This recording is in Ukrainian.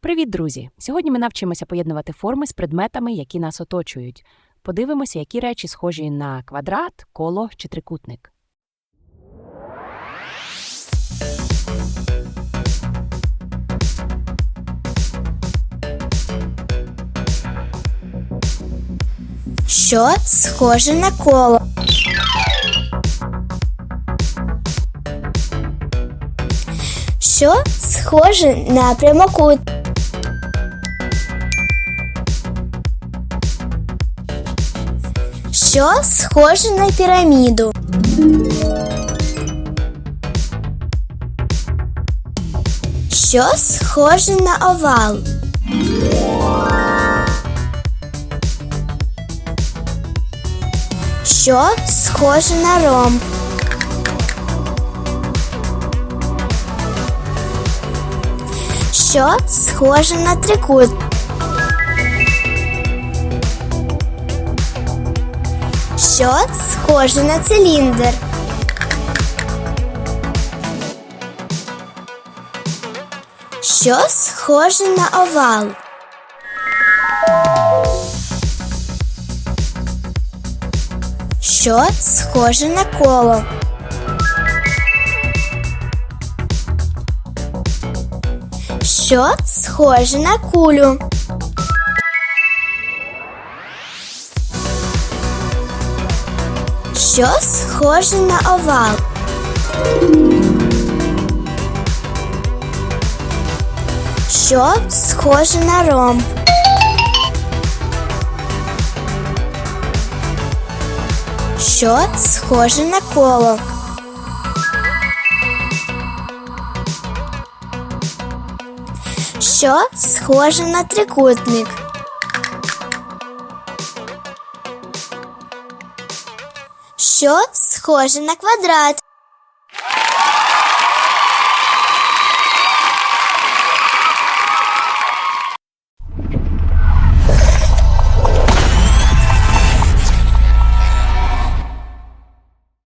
Привіт, друзі! Сьогодні ми навчимося поєднувати форми з предметами, які нас оточують. Подивимося, які речі схожі на квадрат, коло чи трикутник. Що схоже на коло? Що схоже на прямокут? Що схоже на піраміду? Що схоже на овал? Що схоже на ромб? Що схоже на трикут? Що схоже на циліндр? Що схоже на овал? Що схоже на коло? Що схоже на кулю? Що схоже на овал? Що схоже на ромб? Що схоже на коло? Що схоже на трикутник? Що схоже на квадрат?